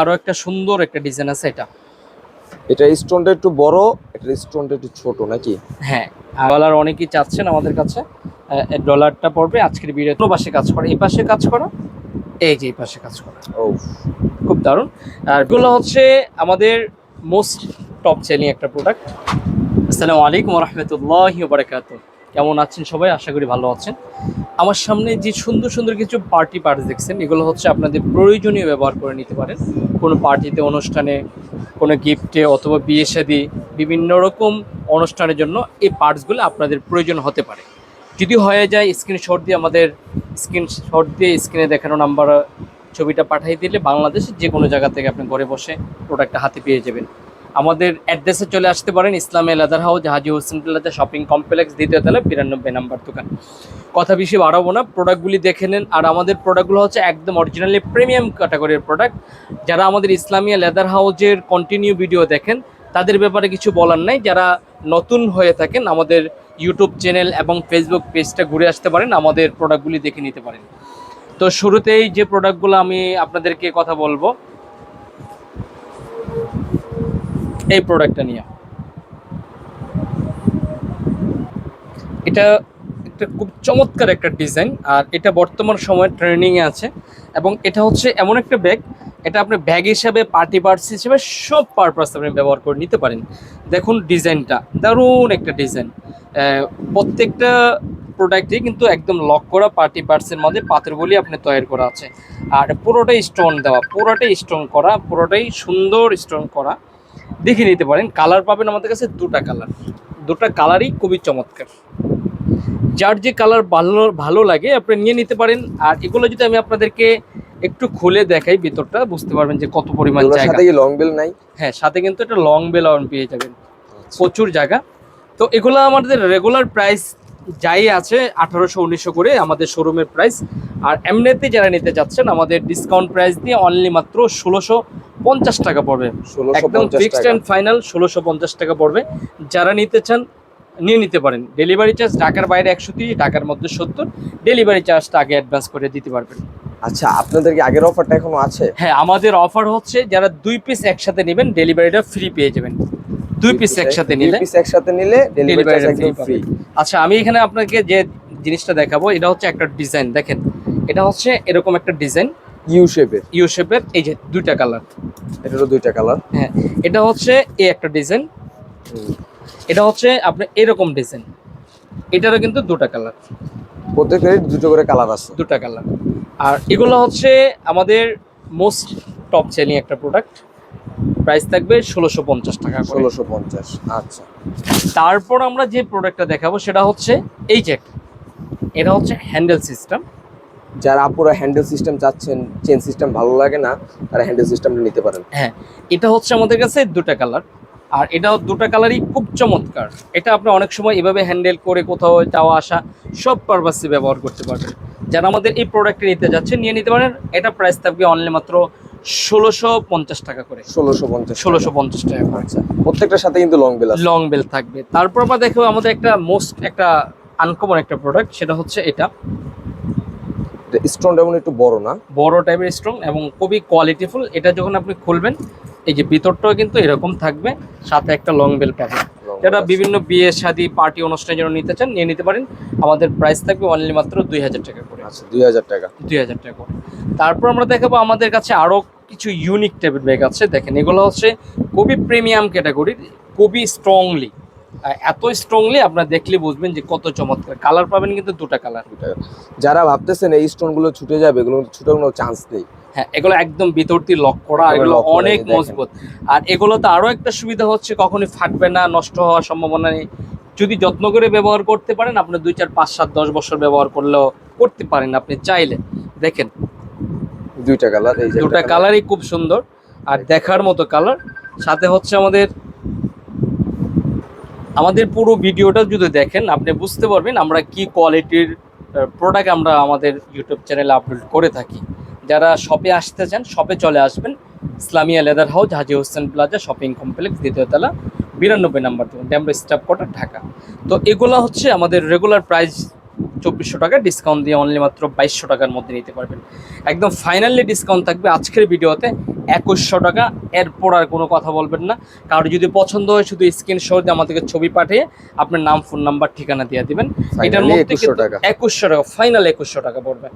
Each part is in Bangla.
আরও একটা সুন্দর একটা ডিজাইন আছে এটা। এটা স্টোনটা একটু বড় এটা স্টোনটা একটু ছোট নাকি? হ্যাঁ ডলার অনেকেই চাচ্ছেন আমাদের কাছে। ডলারটা পড়বে আজকের ভিডিও পাশে কাজ করা এই পাশে কাজ করা। এই যে এই পাশে কাজ করা। ও খুব দারুণ। আর এগুলো হচ্ছে আমাদের মোস্ট টপ সেলিং একটা প্রোডাক্ট আসসালামু আলাইকুম রহমতুল্লাহ বারাকাত কেমন আছেন সবাই? আশা করি ভালো আছেন। আমার সামনে যে সুন্দর সুন্দর কিছু পার্টি পার্টস দেখছেন, এগুলো হচ্ছে আপনাদের প্রয়োজনীয় ব্যবহার করে নিতে পারেন। কোনো পার্টিতে অনুষ্ঠানে, কোনো গিফটে অথবা বিয়ে শাদী বিভিন্ন রকম অনুষ্ঠানের জন্য এই পার্টসগুলো আপনাদের প্রয়োজন হতে পারে। যদি হয়ে যায় স্ক্রিনশট দিয়ে আমাদের স্ক্রিনশট দিয়ে স্ক্রিনে দেখানো নাম্বার ছবিটা পাঠিয়ে দিলে বাংলাদেশের যে কোনো জায়গা থেকে আপনি ঘরে বসে প্রোডাক্টটা হাতে পেয়ে যাবেন। আমাদের অ্যাড্রেসে চলে আসতে পারেন ইসলামে leather house Haji Hossain plaza shopping complex দ্বিতীয় তলা, বিরানব্বই নাম্বার দোকান। কথা বেশি বাড়াবো না প্রোডাক্টগুলি দেখে নেন। আর আমাদের প্রোডাক্টগুলো হচ্ছে একদম অরিজিনালি প্রিমিয়াম ক্যাটাগরির প্রোডাক্ট যারা আমাদের ইসলামিয়া লেদার হাউজের কন্টিনিউ ভিডিও দেখেন, তাদের ব্যাপারে কিছু বলার নাই। যারা নতুন হয়ে থাকেন, আমাদের ইউটিউব চ্যানেল এবং ফেসবুক পেজটা ঘুরে আসতে পারেন, আমাদের প্রোডাক্টগুলি দেখে নিতে পারেন। তো শুরুতেই যে প্রোডাক্টগুলো আমি আপনাদেরকে কথা বলব এই প্রোডাক্টটা নিয়ে। এটা একটা খুব চমৎকার একটা ডিজাইন আর এটা বর্তমান সময়ে ট্রেন্ডিংয়ে আছে, এবং এটা হচ্ছে এমন একটা ব্যাগ এটা আপনি ব্যাগ হিসাবে পার্টি পার্টস হিসেবে, সব পারপাস আপনি ব্যবহার করে নিতে পারেন। দেখুন ডিজাইনটা দারুণ একটা ডিজাইন প্রত্যেকটা প্রোডাক্টই কিন্তু একদম লক করা পার্টি পার্টসের মধ্যে পাথর বলি আপনি তৈরি করা আছে। আর পুরোটাই স্টোন দেওয়া, পুরোটাই স্টোন করা, পুরোটাই সুন্দর স্টোন করা। দেখে নিতে পারেন। কালার পাবেন আমাদের কাছে দুটা কালার দুটা কালারই খুবই চমৎকার। যার যে কালার ভালো ভালো লাগে আপনি নিয়ে নিতে পারেন। আর এগুলো যদি আমি আপনাদেরকে একটু খুলে দেখাই ভিতরটা বুঝতে পারবেন যে কত পরিমাণ জায়গা। সাথে কি লং বেল নাই? হ্যাঁ সাথে কিন্তু একটা লং বেল অন পেয়ে যাবেন। প্রচুর জায়গা। তো এগুলো আমাদের রেগুলার প্রাইস যাই আছে আঠারোশো উনিশশো করে আমাদের শোরুমের প্রাইস আর এমনিতে যারা নিতে যাচ্ছেন আমাদের ডিসকাউন্ট প্রাইস দিয়ে অনলি মাত্র ষোলোশো পঞ্চাশ টাকা পড়বে। একদম ফিক্সড অ্যান্ড ফাইনাল ষোলোশো পঞ্চাশ টাকা পড়বে। যারা নিতে চান নিয়ে নিতে পারেন। ডেলিভারি চার্জ ঢাকার বাইরে একশো তিরিশ ঢাকার মধ্যে সত্তর। ডেলিভারি চার্জটা আগে অ্যাডভান্স করে দিতে পারবেন। আচ্ছা আপনাদের কি আগের অফারটা এখনও আছে? হ্যাঁ আমাদের অফার হচ্ছে যারা দুই পিস একসাথে নেবেন ডেলিভারিটা ফ্রি পেয়ে যাবেন। দুই পিস একসাথে নিলে পিস একসাথে নিলে ডেলিভারি ডেলিভারি একদম ফ্রি আচ্ছা আমি এখানে আপনাকে যে জিনিসটা দেখাবো এটা হচ্ছে একটা ডিজাইন দেখেন এটা হচ্ছে এরকম একটা ডিজাইন ইউ শেপের ইউ শেপের এই যে দুইটা কালার এটারও দুইটা কালার হ্যাঁ এটা হচ্ছে এই একটা ডিজাইন এটা হচ্ছে আপনার এরকম ডিজাইন এটারও কিন্তু দুটা কালার প্রত্যেকেরই দুটো করে কালার আছে। দুটা কালার আর এগুলো হচ্ছে আমাদের মোস্ট টপ সেলিং একটা প্রোডাক্ট প্রাইস থাকবে ষোলোশো পঞ্চাশ টাকা ষোলোশো পঞ্চাশ আচ্ছা। তারপর আমরা যে প্রোডাক্টটা দেখাবো সেটা হচ্ছে এই যে এটা হচ্ছে হ্যান্ডেল সিস্টেম যারা আপুরা হ্যান্ডেল সিস্টেম চাচ্ছেন চেন সিস্টেম ভালো লাগে না তারা হ্যান্ডেল সিস্টেমটা নিতে পারেন। হ্যাঁ এটা হচ্ছে আমাদের কাছে দুটা কালার আর এটাও দুটা কালারই খুব চমৎকার। এটা আপনি অনেক সময় এভাবে হ্যান্ডেল করে কোথাও যাওয়া আসা সব পারপাসে ব্যবহার করতে পারবেন। যারা আমাদের এই প্রোডাক্টটি নিতে যাচ্ছেন নিয়ে নিতে পারেন। এটা প্রাইস থাকবে অনলি মাত্র ষোলোশো পঞ্চাশ টাকা করে। ষোলোশো পঞ্চাশ ষোলোশো পঞ্চাশ টাকা করে। আচ্ছা প্রত্যেকটার সাথে কিন্তু লং বেল লং বেল থাকবে। তারপর আমরা দেখো আমাদের একটা মোস্ট একটা আনকমন একটা প্রোডাক্ট সেটা হচ্ছে এটা। স্টোন যেমন একটু বড় না? বড় টাইপের স্ট্রং এবং খুবই কোয়ালিটিফুল এটা যখন আপনি খুলবেন এই যে ভিতরটাও কিন্তু এরকম থাকবে সাথে একটা লং বেল পাবেন। যারা বিভিন্ন বিয়ে শাদী পার্টি অনুষ্ঠানের জন্য নিতে চান নিয়ে নিতে পারেন। আমাদের প্রাইস থাকবে অনলি মাত্র দুই হাজার টাকা করে। আচ্ছা দুই হাজার টাকা। দুই হাজার টাকা করে। তারপর আমরা দেখাবো আমাদের কাছে আরও কিছু ইউনিক টাইপের ব্যাগ আছে। দেখেন এগুলো হচ্ছে খুবই প্রিমিয়াম ক্যাটাগরির খুবই স্ট্রংলি এত স্ট্রংলি আপনারা দেখলে বুঝবেন যে কত চমৎকার। কালার পাবেন কিন্তু দুটা কালার যারা ভাবতেছেন এই স্টোনগুলো ছুটে যাবে এগুলো ছুটে কোনো চান্স নেই। হ্যাঁ এগুলো একদম ভিতর দিয়ে লক করা এগুলো অনেক মজবুত। আর এগুলো তো আরও একটা সুবিধা হচ্ছে কখনই ফাটবে না নষ্ট হওয়ার সম্ভাবনা নেই। যদি যত্ন করে ব্যবহার করতে পারেন আপনি দুই চার পাঁচ সাত দশ বছর ব্যবহার করলেও করতে পারেন আপনি চাইলে। দেখেন। দুইটা কালার এই দুটা কালারই খুব সুন্দর। আর দেখার মতো কালার সাথে হচ্ছে আমাদের আমাদের পুরো ভিডিওটা যদি দেখেন, আপনি বুঝতে পারবেন আমরা কি কোয়ালিটির প্রোডাক্ট আমরা আমাদের ইউটিউব চ্যানেলে আপলোড করে থাকি। যারা শপে আসতে চান শপে চলে আসবেন। Islamia leather house Haji Hossain plaza shopping complex দ্বিতীয়তলা বিরানব্বই number Demra staff quarter Dhaka. তো এগুলো হচ্ছে আমাদের রেগুলার প্রাইস চব্বিশশো টাকা ডিসকাউন্ট দিয়ে অনলি মাত্র বাইশশো টাকার মধ্যে নিতে পারবেন। একদম ফাইনালি ডিসকাউন্ট থাকবে আজকের ভিডিওতে একুশশো টাকা। এরপর আর কোনো কথা বলবেন না। কারও যদি পছন্দ হয় শুধু স্ক্রিনশট দিয়ে আমাদেরকে ছবি পাঠিয়ে আপনার নাম ফোন নাম্বার ঠিকানা দিয়ে দিবেন। এটার মধ্যে 2100 টাকা। একুশশো টাকা ফাইনাল একুশশো টাকা পড়বে।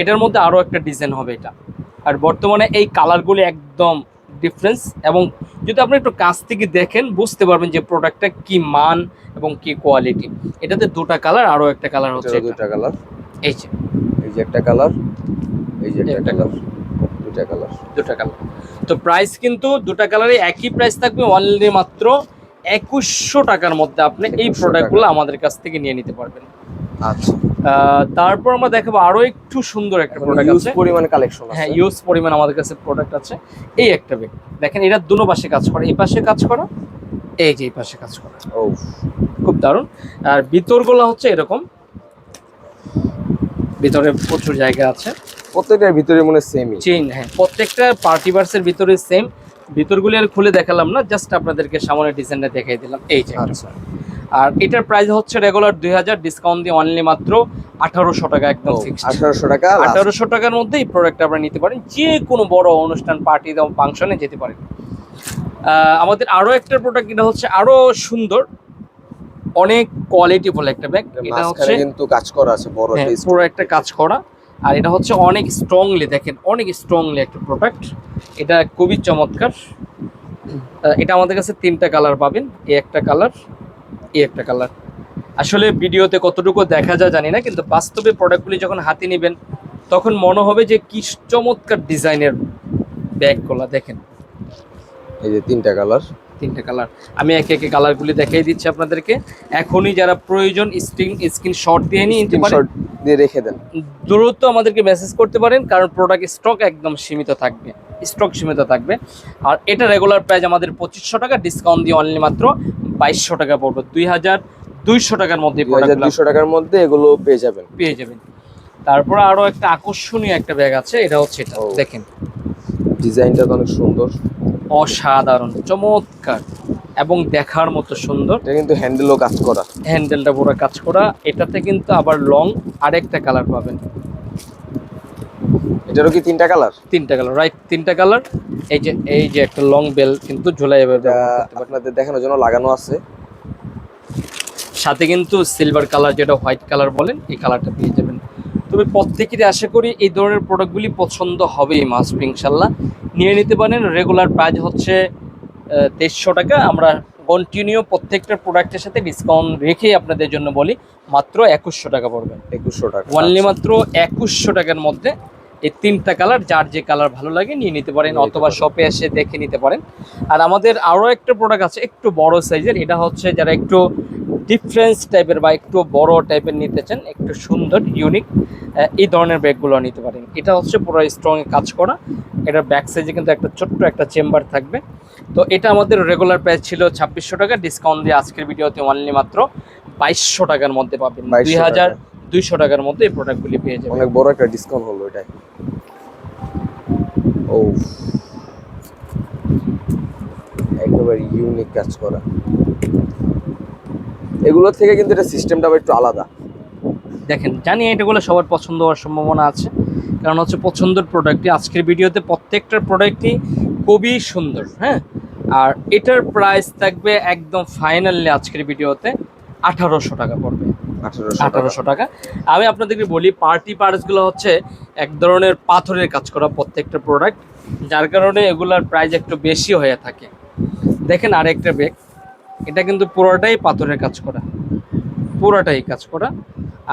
এটার মধ্যে আরও একটা ডিজাইন হবে এটা। আর বর্তমানে এই কালারগুলি একদম ডিফারেন্স এবং যদি আপনি একটু কাছ থেকে দেখেন বুঝতে পারবেন যে প্রোডাক্টটা কি মান এবং কি কোয়ালিটি এটাতে দুটা কালার আরও একটা কালার হচ্ছে। দুইটা কালার এই যে। এই যে একটা কালার এই যে একটা কালার দুইটা কালার দুটা কালার তো প্রাইস কিন্তু দুটা কালারে একই প্রাইস থাকবে অনলি মাত্র একুশশো টাকার মধ্যে আপনি এই প্রোডাক্টগুলো আমাদের কাছ থেকে নিয়ে নিতে পারবেন। আচ্ছা। তারপর আমরা দেখাবো আরও একটু সুন্দর একটা প্রোডাক্ট আছে। পরিমাণ কালেকশন হ্যাঁ ইউজ পরিমাণ আমাদের কাছে প্রোডাক্ট আছে। এই একটা ব্যাগ দেখেন এটা দুনো পাশে কাজ করে। এই পাশে কাজ করা এই যে এই পাশে কাজ করা। ও খুব দারুণ। আর ভিতরগুলো হচ্ছে এরকম। ভিতরে প্রচুর জায়গা আছে। প্রত্যেকটার ভিতরে মনে সেমই চেইন হ্যাঁ প্রত্যেকটা পার্টি বার্সের ভিতরে সেম ভিতরগুলি আর খুলে দেখালাম না জাস্ট আপনাদেরকে সামনে ডিজাইনটা দেখাই দিলাম। এই যে। আচ্ছা। আর এটার প্রাইস হচ্ছে রেগুলার দুই হাজার ডিসকাউন্ট দিয়ে অনলি মাত্র আঠারোশো টাকা একদম আঠারোশো টাকা আঠারোশো টাকার মধ্যে এই প্রোডাক্ট আপনারা নিতে পারেন। যে কোনো বড় অনুষ্ঠান পার্টি এবং ফাংশনে যেতে পারেন। আমাদের আরও একটা প্রোডাক্ট এটা হচ্ছে আরও সুন্দর অনেক কোয়ালিটিফুল একটা ব্যাগ এটা হচ্ছে কিন্তু কাজ করা আছে বড় হ্যাঁ, পুরো একটা কাজ করা। আর এটা হচ্ছে অনেক স্ট্রংলি দেখেন অনেক স্ট্রংলি একটা প্রোডাক্ট এটা খুবই চমৎকার। এটা আমাদের কাছে তিনটা কালার পাবেন। এই একটা কালার এই একটা কালার আসলে ভিডিওতে কতটুকু দেখা যায় জানি না কিন্তু বাস্তবে প্রোডাক্টগুলি যখন হাতে নেবেন তখন মনে হবে যে কি চমৎকার ডিজাইনের ব্যাগগুলো দেখেন। এই যে তিনটা কালার তিনটা কালার আমি একে একে কালারগুলি দেখিয়ে দিচ্ছি আপনাদেরকে। এখনই যারা প্রয়োজন স্ক্রিন স্ক্রিন শট দিয়ে নিয়ে নিতে পারেন দিয়ে রেখে দেন। দ্রুত আমাদেরকে মেসেজ করতে পারেন কারণ প্রোডাক্ট স্টক একদম সীমিত থাকবে স্টক সীমিত থাকবে। আর এটা রেগুলার প্রাইস আমাদের পঁচিশশো টাকা ডিসকাউন্ট দিয়ে অনলি মাত্র বাইশশো টাকা পড়বে দুই হাজার দুইশো টাকার মধ্যে দুই হাজার টাকার মধ্যে এগুলো পেয়ে যাবেন। পেয়ে যাবেন। তারপরে আরও একটা আকর্ষণীয় একটা ব্যাগ আছে এটা হচ্ছে এটা দেখেন। ডিজাইনটা তো অনেক সুন্দর। অসাধারণ চমৎকার এবং দেখার মতো সুন্দর। এটা কিন্তু হ্যান্ডেলও কাজ করা। হ্যান্ডেলটা পুরো কাজ করা এটাতে কিন্তু আবার লং আরেকটা কালার পাবেন। এটারও কি তিনটা কালার? তিনটা কালার রাইট তিনটা কালার। এই যে এই যে একটা লং বেল কিন্তু ঝোলাই আপনাদের দেখানোর জন্য লাগানো আছে। সাথে কিন্তু সিলভার কালার যেটা হোয়াইট কালার বলেন এই কালারটা পেয়ে যাবেন। তবে প্রত্যেকেরই আশা করি এই ধরনের প্রোডাক্টগুলি পছন্দ হবেই মাস্ট ইনশাল্লাহ। নিয়ে নিতে পারেন রেগুলার প্রাইস হচ্ছে তেইশশো টাকা। আমরা কন্টিনিউ প্রত্যেকটা প্রোডাক্টের সাথে ডিসকাউন্ট রেখেই আপনাদের জন্য বলি মাত্র একুশশো টাকা পড়বে। একুশশো টাকা অনলি মাত্র একুশশো টাকার মধ্যে এই তিনটা কালার যার যে কালার ভালো লাগে নিয়ে নিতে পারেন অথবা শপে এসে দেখে নিতে পারেন। আর আমাদের আরও একটা প্রোডাক্ট আছে একটু বড় সাইজের এটা হচ্ছে যারা একটু ডিফারেন্স টাইপের বা একটু বড় টাইপের নিতে চান একটু সুন্দর ইউনিক এই ধরনের ব্যাগগুলো নিতে পারেন। এটা হচ্ছে পুরো স্ট্রং কাজ করা। এটার ব্যাক সাইজে কিন্তু একটা ছোট্ট একটা চেম্বার থাকবে। তো এটা আমাদের রেগুলার প্রাইস ছিল ছাব্বিশশো টাকা ডিসকাউন্ট দিয়ে আজকের ভিডিওতে অনলি মাত্র বাইশশো টাকার মধ্যে পাবেন। দুই হাজার। দুইশো টাকার মধ্যে এই প্রোডাক্টগুলি পেয়ে যাবেন। অনেক বড় একটা ডিসকাউন্ট হলো এটাই ও একেবারে ইউনিক কাজ করা। এগুলোর থেকে কিন্তু এটা সিস্টেমটা একটু আলাদা। দেখেন জানি এটাগুলো সবার পছন্দ হওয়ার সম্ভাবনা আছে। কারণ হচ্ছে পছন্দের প্রোডাক্টটি আজকের ভিডিওতে প্রত্যেকটার প্রোডাক্টই খুবই সুন্দর হ্যাঁ? আর এটার প্রাইস থাকবে একদম ফাইনালি আজকের ভিডিওতে আঠারোশো টাকা পড়বে। আঠারোশো টাকা। আমি আপনাদেরকে বলি পার্টি পার্টসগুলো হচ্ছে এক ধরনের পাথরের কাজ করা প্রত্যেকটা প্রোডাক্ট যার কারণে এগুলার প্রাইস একটু বেশি হয়ে থাকে। দেখেন আরেকটা ব্যাগ এটা কিন্তু পুরোটাই পাথরের কাজ করা। পুরোটাই কাজ করা।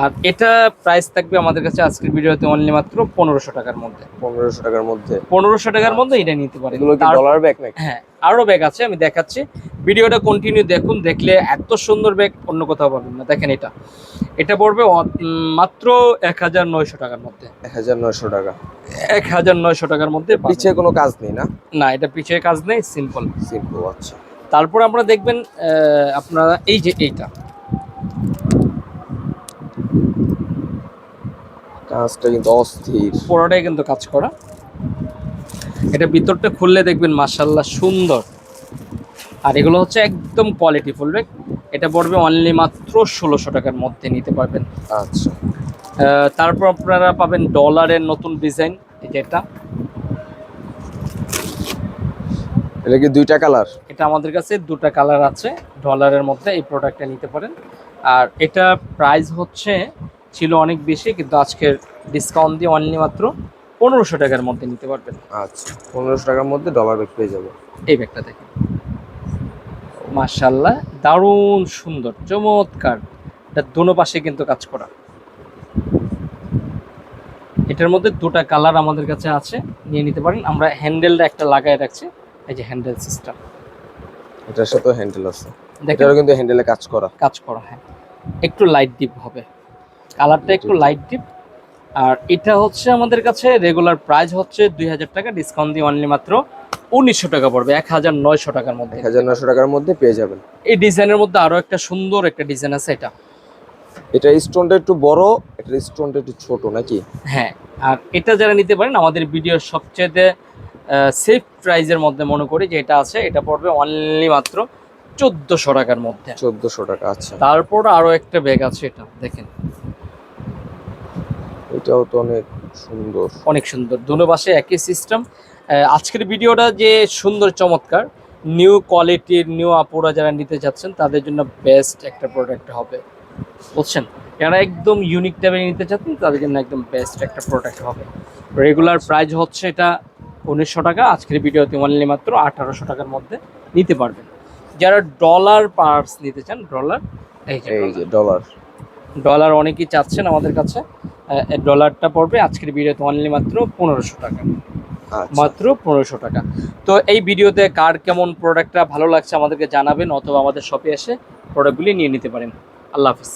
আর এটা প্রাইস থাকবে আমাদের কাছে আজকের ভিডিওতে অনলি মাত্র পনেরোশো টাকার মধ্যে। পনেরোশো টাকার মধ্যে। পনেরোশো টাকার মধ্যে এটা নিতে কি ডলার ব্যাগ নাকি? হ্যাঁ আরও ব্যাগ আছে আমি দেখাচ্ছি। ভিডিওটা কন্টিনিউ দেখুন দেখলে এত সুন্দর ব্যাগ অন্য কোথাও পাবেন না। দেখেন এটা। এটা পড়বে মাত্র এক হাজার নয়শো টাকার মধ্যে। এক হাজার নয়শো টাকা। এক হাজার নয়শো টাকার মধ্যে পিছিয়ে কোনো কাজ নেই না? না এটা পিছিয়ে কাজ নেই সিম্পল সিম্পল আচ্ছা। তারপর আমরা দেখবেন আপনারা এই যে এইটা। কাজটা কিন্তু অস্থির। পুরোটাই কিন্তু কাজ করা। এটা ভিতরটা খুললে দেখবেন মাসাল্লাহ সুন্দর। আর এগুলো হচ্ছে একদম কোয়ালিটি ফুল ব্যাগ এটা পড়বে অনলি মাত্র ষোলোশো টাকার মধ্যে নিতে পারবেন। আচ্ছা। তারপর আপনারা পাবেন ডলারের নতুন ডিজাইন এটা। এটা কি দুইটা কালার এটা আমাদের কাছে দুটো কালার আছে ডলারের মধ্যে এই প্রোডাক্টটা নিতে পারেন। আর এটা প্রাইস হচ্ছে ছিল অনেক বেশি কিন্তু আজকের ডিসকাউন্ট দিয়ে অনলি মাত্র পনেরোশো টাকার মধ্যে নিতে পারবেন। আচ্ছা পনেরোশো টাকার মধ্যে ডলার ব্যাগ পেয়ে যাবে। এই ব্যাগটা দেখেন। মার্শাল্লাহ দারুণ সুন্দর চমৎকার। এটা দোনো পাশে কিন্তু কাজ করা। এটার মধ্যে দুটা কালার আমাদের কাছে আছে নিয়ে নিতে পারেন। আমরা হ্যান্ডেলটা একটা লাগায় রাখছি এই যে হ্যান্ডেল সিস্টেম। এটার সাথে হ্যান্ডেল আছে। এটারও কিন্তু হ্যান্ডেলে কাজ করা। কাজ করা হ্যাঁ। একটু লাইট ডিপ হবে। কালারটা একটু লাইট ডিপ আর এটা হচ্ছে আমাদের কাছে রেগুলার প্রাইস হচ্ছে দুই হাজার টাকা ডিসকাউন্ট দিয়ে অনলি মাত্র উনিশশো টাকা পড়বে এক হাজার নয়শো টাকার মধ্যে। এক হাজার নশো টাকার মধ্যে পেয়ে যাবেন। এই ডিজাইনের মধ্যে আরও একটা সুন্দর একটা ডিজাইন আছে এটা। এটা স্টোনটা একটু বড় এটা স্টোনটা একটু ছোট নাকি? হ্যাঁ আর এটা যারা নিতে পারেন আমাদের ভিডিওর সবচেয়ে সেফ প্রাইজের মধ্যে মনে করি যে এটা আছে এটা পড়বে অনলি মাত্র চোদ্দোশো টাকার মধ্যে। চোদ্দশো টাকা আচ্ছা। তারপর আরও একটা ব্যাগ আছে এটা দেখেন। এটাও তো অনেক সুন্দর। অনেক সুন্দর দুনো পাশে একই সিস্টেম আজকের ভিডিওটা যে সুন্দর চমৎকার নিউ কোয়ালিটির নিউ আপুরা যারা নিতে চাচ্ছেন তাদের জন্য বেস্ট একটা প্রোডাক্ট হবে। বুঝছেন যারা একদম ইউনিক টাইপের নিতে চাচ্ছেন তাদের জন্য একদম বেস্ট একটা প্রোডাক্ট হবে। রেগুলার প্রাইস হচ্ছে এটা উনিশশো টাকা আজকের ভিডিওতে অনলি মাত্র আঠারোশো টাকার মধ্যে নিতে পারবেন। যারা ডলার পার্স নিতে চান ডলার এই যে ডলার ডলার অনেকেই চাচ্ছেন আমাদের কাছে ডলারটা পড়বে আজকের ভিডিওতে অনলি মাত্র পনেরোশো টাকা। মাত্র পনেরোশো টাকা। তো এই ভিডিওতে কার কেমন প্রোডাক্টটা ভালো লাগছে আমাদেরকে জানাবেন অথবা আমাদের শপে এসে প্রোডাক্টগুলি নিয়ে নিতে পারেন। আল্লাহ হাফিজ।